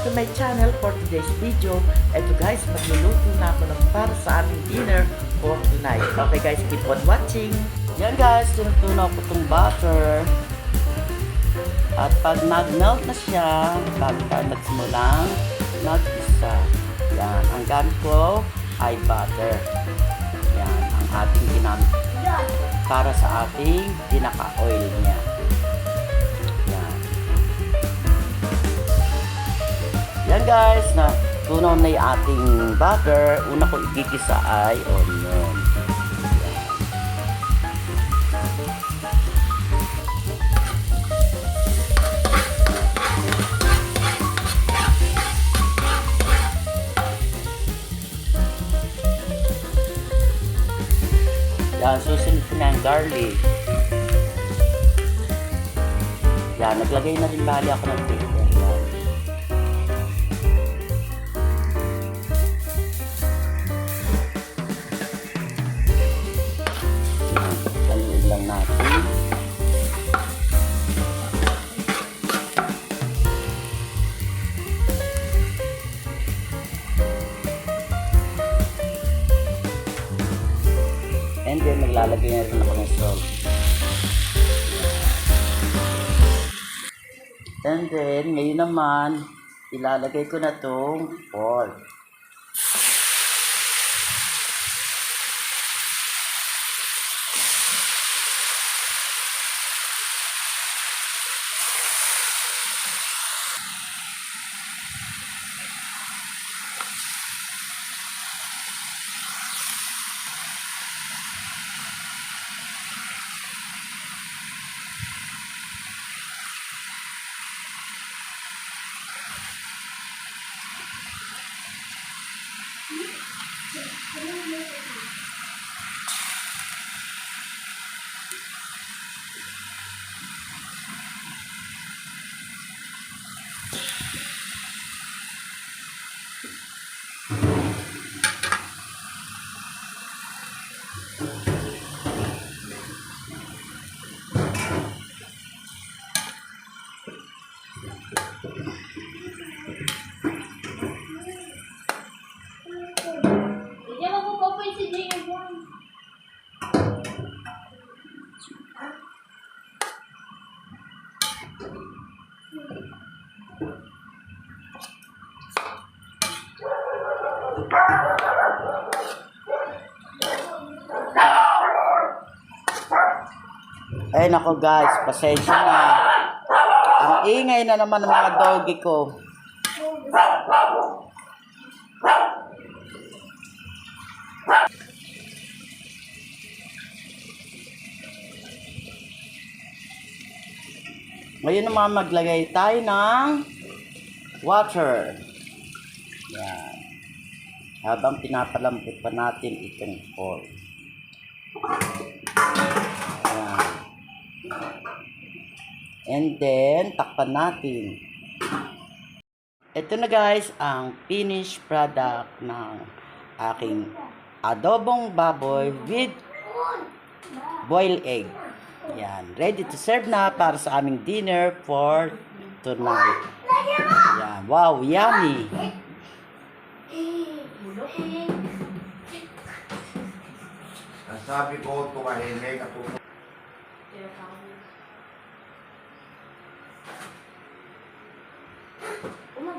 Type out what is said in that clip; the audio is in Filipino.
back to my channel for today's video. Ito guys, magluluto na ako ng para sa aming dinner for tonight. Okay guys, keep on watching. Yan guys, tinutunaw ko itong butter. At pag nag-melt na siya, bago tayo nagsimulang mag-isa. Yan, ang gamit ko ay butter. Yan, ang ating ginamit para sa ating pinaka-oil niya. Yan guys, na tunaw na yung ating butter. Una ko igigisa ay onion. Yan. Yan, susunod ko na ang garlic. Yan, naglagay na rin bali ako ng pepper. Na rin ako ng salt. And then, ngayon naman, ilalagay ko na tong pork. Ay nako guys, pasensya na. Ang ingay na naman ng mga doggy ko. Ngayon naman maglagay tayo ng water. Yan. Habang pinapalambot pa natin itong pork. And then, takpan natin. Ito na guys, ang finished product ng aking adobong baboy with boiled egg. Yan. Ready to serve na para sa aming dinner for tonight. Yan. Wow, yummy. Ang sabi ko, tumahimik ako. Umagbuwan ko.